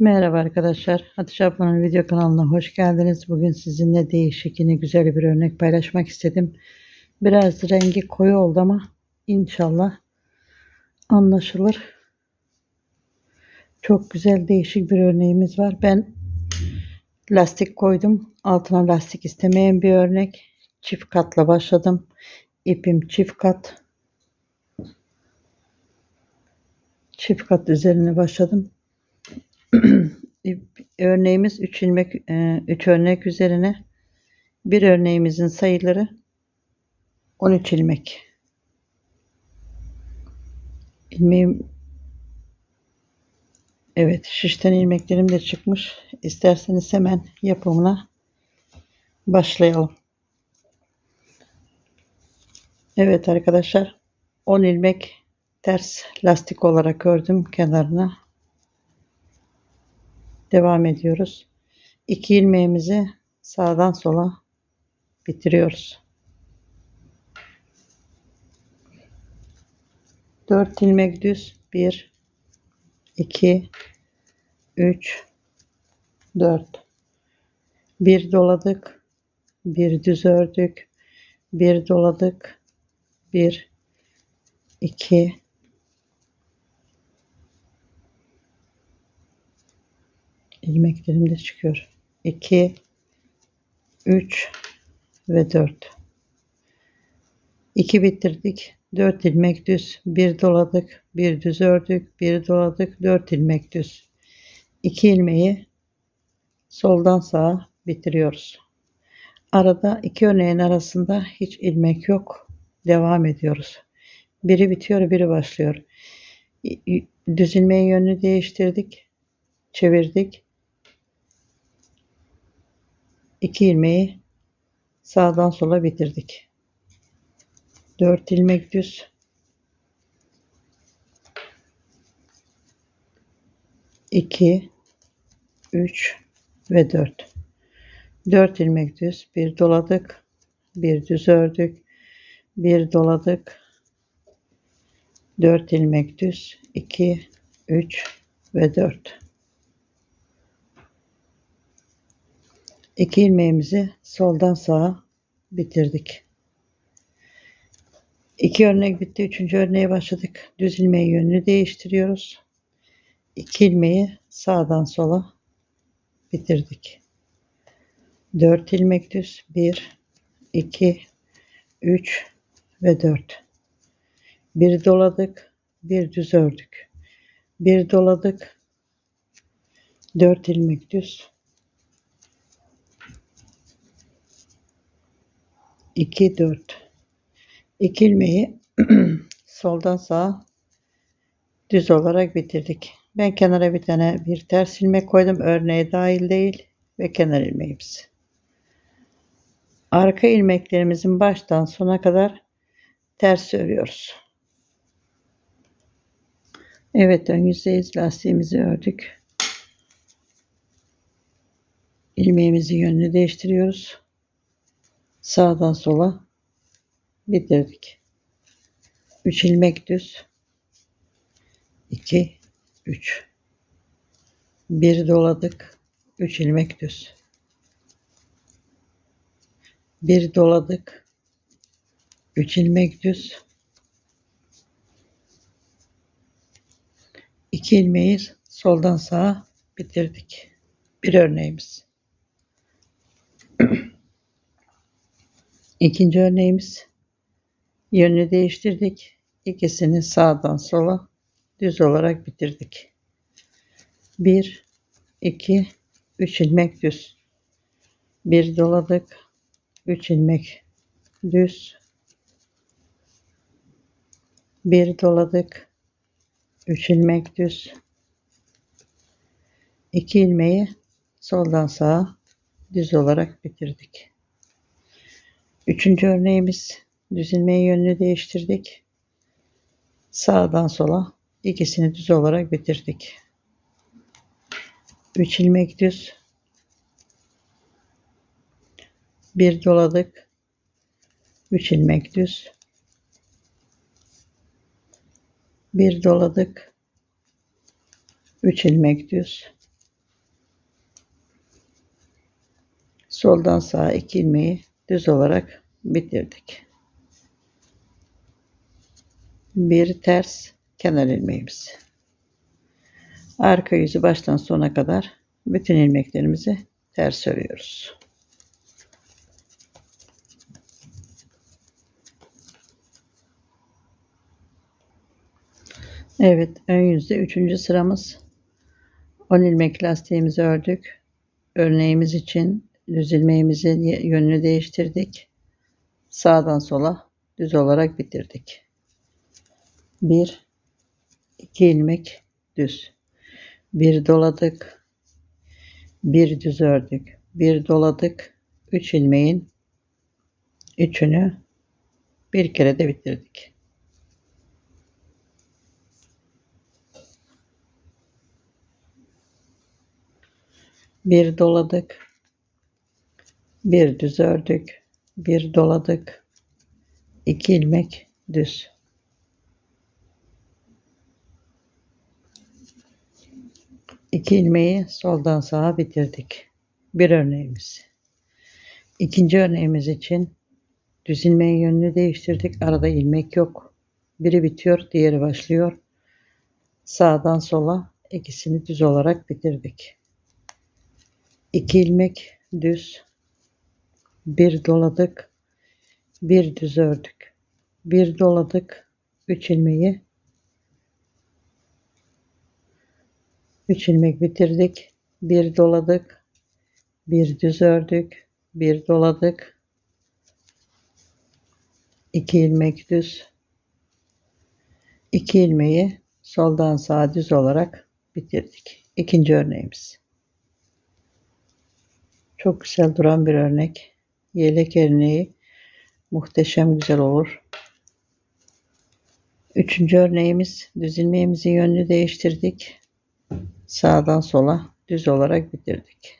Merhaba arkadaşlar. Hatice ablanın video kanalına hoş geldiniz. Bugün sizinle değişik yine güzel bir örnek paylaşmak istedim. Biraz rengi koyu oldu ama inşallah anlaşılır. Çok güzel değişik bir örneğimiz var. Ben lastik koydum. Altına lastik istemeyen bir örnek. Çift katla başladım. İpim çift kat. Çift kat üzerine başladım. Örneğimiz 3 ilmek 3 örnek üzerine bir örneğimizin sayıları 13 ilmek. İlmeğim Evet, şişten ilmeklerim de çıkmış. İsterseniz hemen yapımına başlayalım. Evet arkadaşlar, 10 ilmek ters lastik olarak ördüm kenarına. Devam ediyoruz. 2 ilmeğimizi sağdan sola bitiriyoruz. 4 ilmek düz. 1 2 3 4 bir doladık. Bir düz ördük. Bir doladık. Bir iki ilmeklerim de çıkıyor. 2 3 ve 4 2 bitirdik 4 ilmek düz. Bir doladık bir düz ördük. Bir doladık 4 ilmek düz. 2 ilmeği soldan sağa bitiriyoruz. Arada iki örneğin arasında hiç ilmek yok. Devam ediyoruz. Biri bitiyor biri başlıyor. Düz ilmeğin yönünü değiştirdik çevirdik 2 ilmeği sağdan sola bitirdik. 4 ilmek düz. 2 3 ve 4 4 ilmek düz. Bir doladık. Bir düz ördük. Bir doladık. 4 ilmek düz. 2 3 ve 4 2 ilmeğimizi soldan sağa bitirdik. 2 örnek bitti. 3. örneğe başladık. Düz ilmeği yönünü değiştiriyoruz. 2 ilmeği sağdan sola bitirdik. 4 ilmek düz 1 2 3 ve 4 bir doladık bir düz ördük bir doladık 4 ilmek düz 2 4 2 ilmeği soldan sağa düz olarak bitirdik. Ben kenara bir tane bir ters ilmek koydum. Örneğe dahil değil ve kenar ilmeğimiz. Arka ilmeklerimizin baştan sona kadar ters örüyoruz. Evet ön yüzeyiz lastiğimizi ördük. İlmeğimizin yönünü değiştiriyoruz sağdan sola bitirdik. 3 ilmek düz 2 3 bir doladık 3 ilmek düz bir doladık 3 ilmek düz 2 ilmeği soldan sağa bitirdik. Bir örneğimiz. İkinci örneğimiz yönünü değiştirdik. İkisini sağdan sola düz olarak bitirdik. 1 2 3 ilmek düz. Bir doladık. 3 ilmek düz. Bir doladık. 3 ilmek düz. 2 ilmeği soldan sağa düz olarak bitirdik. Üçüncü örneğimiz düzilmeyi yönünü değiştirdik. Sağdan sola ikisini düz olarak bitirdik. 3 ilmek düz. Bir doladık. 3 ilmek düz. Bir doladık. 3 ilmek düz. Soldan sağa 2 ilmeği düz olarak bitirdik. Bir ters kenar ilmeğimiz. Arka yüzü baştan sona kadar bütün ilmeklerimizi ters örüyoruz. Evet, ön yüzde üçüncü sıramız. 10 ilmek lastiğimizi ördük. Örneğimiz için düz ilmeğimizin yönünü değiştirdik. Sağdan sola düz olarak bitirdik. 1 2 ilmek düz. Bir doladık. Bir düz ördük. Bir doladık. 3 ilmeğin üçünü bir kere de bitirdik. bir doladık bir düz ördük bir doladık iki ilmek düz. İki ilmeği soldan sağa bitirdik. Bir örneğimiz. İkinci örneğimiz için düz ilmeğin yönünü değiştirdik. Arada ilmek yok. Biri bitiyor diğeri başlıyor. Sağdan sola ikisini düz olarak bitirdik. 2 ilmek düz bir doladık bir düz ördük bir doladık 3 ilmeği 3 ilmek bitirdik bir doladık bir düz ördük bir doladık 2 ilmek düz 2 ilmeği soldan sağa düz olarak bitirdik. İkinci örneğimiz. Çok güzel duran bir örnek. Yelek örneği muhteşem güzel olur. Üçüncü örneğimiz düz ilmeğimizin yönünü değiştirdik. Sağdan sola düz olarak bitirdik.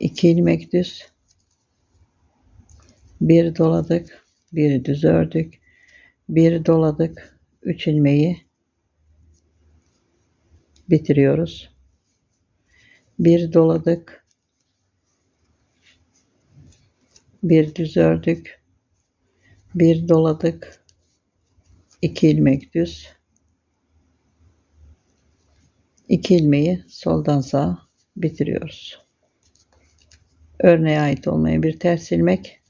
İki ilmek düz. Bir doladık. Bir düz ördük. Bir doladık. Üç ilmeği bitiriyoruz. Bir doladık bir düz ördük bir doladık iki ilmek düz. İki ilmeği soldan sağa bitiriyoruz. Örneğe ait olmayan bir ters ilmek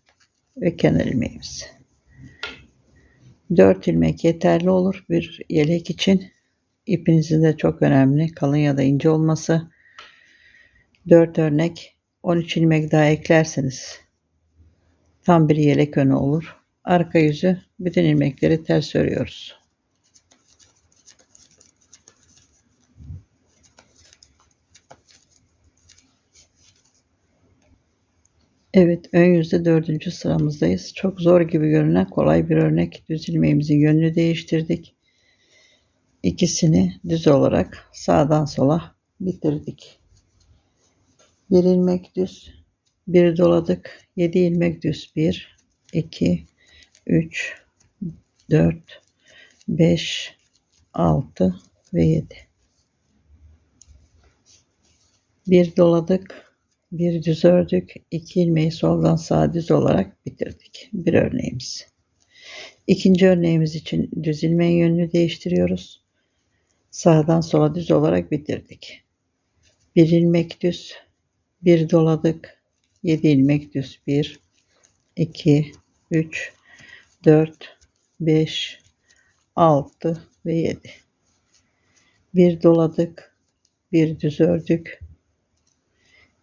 ve kenar ilmeğimiz. 4 ilmek yeterli olur bir yelek için. İpinizin de çok önemli kalın ya da ince olması. 4 örnek 13 ilmek daha eklerseniz Tam bir yelek önü olur. Arka yüzü bütün ilmekleri ters örüyoruz. Evet ön yüzde dördüncü sıramızdayız. Çok zor gibi görünen kolay bir örnek. Düz ilmeğimizin yönünü değiştirdik. İkisini düz olarak sağdan sola bitirdik. Bir ilmek düz, bir doladık. 7 ilmek düz. 1 2 3 4 5 6 ve 7 bir doladık. Bir düz ördük. İki ilmeği soldan sağa düz olarak bitirdik. Bir örneğimiz. İkinci örneğimiz için düz ilmeğin yönünü değiştiriyoruz. Sağdan sola düz olarak bitirdik. Bir ilmek düz. Bir doladık 7 ilmek düz. 1 2 3 4 5 6 ve 7 bir doladık bir düz ördük.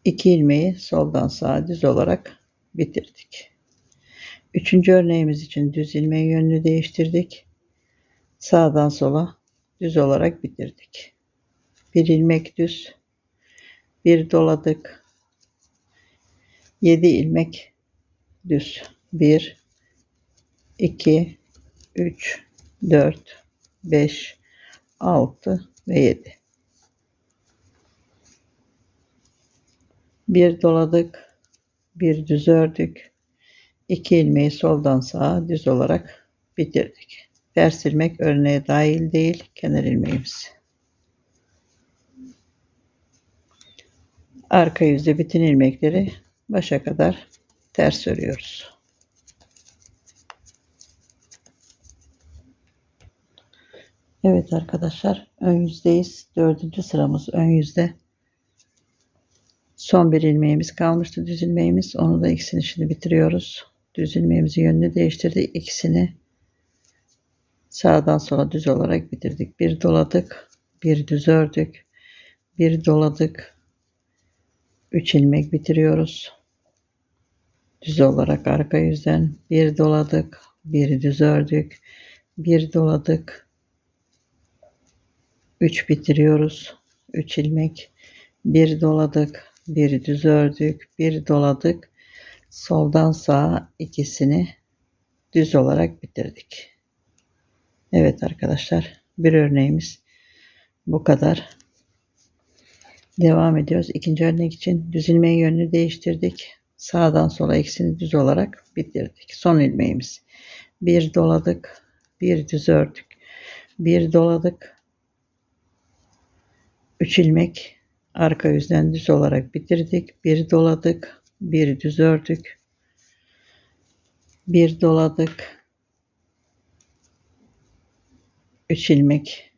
2 ilmeği soldan sağa düz olarak bitirdik. Üçüncü örneğimiz için düz ilmeği yönünü değiştirdik. Sağdan sola düz olarak bitirdik. Bir ilmek düz. Bir doladık 7 ilmek. Düz. 1 2 3 4 5 6 ve 7 bir doladık. Bir düz ördük. 2 ilmeği soldan sağa düz olarak bitirdik. Ters ilmek örneğe dahil değil kenar ilmeğimiz. Arka yüzde bütün ilmekleri başa kadar ters örüyoruz. Evet arkadaşlar ön yüzdeyiz. Dördüncü sıramız ön yüzde. Son bir ilmeğimiz kalmıştı düz ilmeğimiz. Onu da ikisini şimdi bitiriyoruz. Düz ilmeğimizin yönünü değiştirdik. İkisini sağdan sola düz olarak bitirdik. Bir doladık. Bir düz ördük. Bir doladık. Üç ilmek bitiriyoruz. Düz olarak arka yüzden bir doladık. Bir düz ördük. Bir doladık. 3 bitiriyoruz. 3 ilmek. Bir doladık. Bir düz ördük. Bir doladık. Soldan sağa ikisini düz olarak bitirdik. Evet arkadaşlar. Bir örneğimiz bu kadar. Devam ediyoruz. İkinci örnek için düz ilmeğin yönünü değiştirdik. Sağdan sola ikisini düz olarak bitirdik. Son ilmeğimiz. Bir doladık. Bir düz ördük. Bir doladık. 3 ilmek arka yüzden düz olarak bitirdik. Bir doladık, bir düz ördük. Bir doladık. 3 ilmek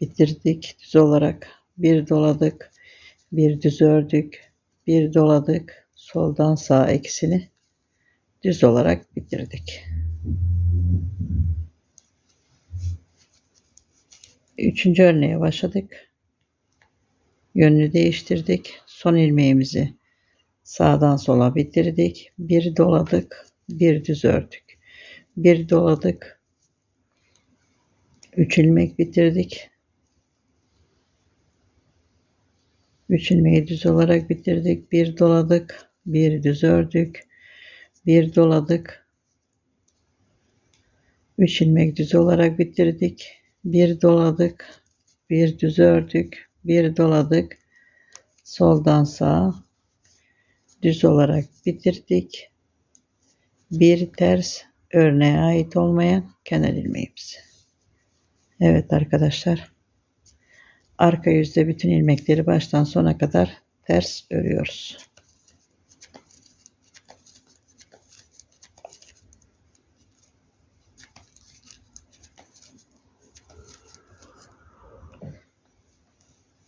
bitirdik düz olarak. Bir doladık, bir düz ördük. Bir doladık. Soldan sağa ikisini düz olarak bitirdik. Üçüncü örneğe başladık yönünü değiştirdik. Son ilmeğimizi sağdan sola bitirdik. Bir doladık, bir düz ördük. Bir doladık. Üç ilmek bitirdik. Üç ilmeği düz olarak bitirdik. Bir doladık, bir düz ördük. Bir doladık. Üç ilmek düz olarak bitirdik. Bir doladık, bir düz ördük bir doladık. Soldan sağa düz olarak bitirdik. Bir ters örneğe ait olmayan kenar ilmeğimiz. Evet arkadaşlar. Arka yüzde bütün ilmekleri baştan sona kadar ters örüyoruz.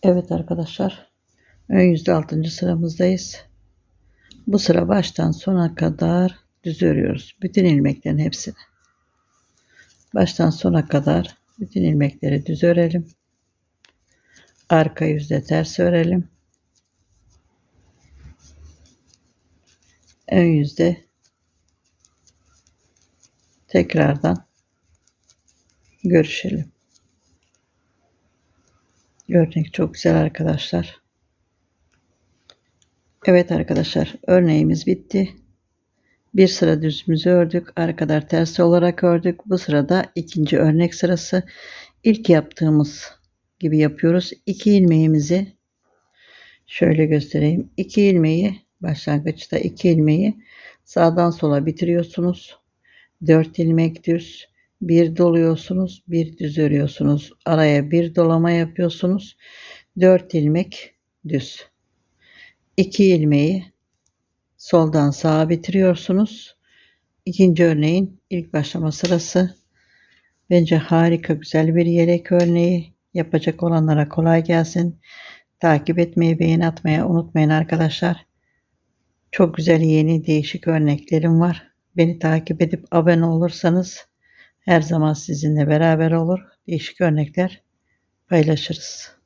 Evet arkadaşlar. Ön yüzde altıncı sıramızdayız. Bu sıra baştan sona kadar düz örüyoruz. Bütün ilmeklerin hepsini. Baştan sona kadar bütün ilmekleri düz örelim. Arka yüzde ters örelim. Ön yüzde tekrardan görüşelim. Örnek çok güzel arkadaşlar. Evet arkadaşlar örneğimiz bitti. Bir sıra düzümüzü ördük. Arkadan ters olarak ördük. Bu sırada ikinci örnek sırası. İlk yaptığımız gibi yapıyoruz. İki ilmeğimizi şöyle göstereyim. İki ilmeği başlangıçta iki ilmeği sağdan sola bitiriyorsunuz. Dört ilmek düz bir doluyorsunuz, bir düz örüyorsunuz. Araya bir dolama yapıyorsunuz. 4 ilmek düz. 2 ilmeği soldan sağa bitiriyorsunuz. İkinci örneğin ilk başlama sırası. Bence harika güzel bir yelek örneği. Yapacak olanlara kolay gelsin. Takip etmeyi, beğen atmayı unutmayın arkadaşlar. Çok güzel yeni değişik örneklerim var. Beni takip edip abone olursanız her zaman sizinle beraber olur. Değişik örnekler paylaşırız.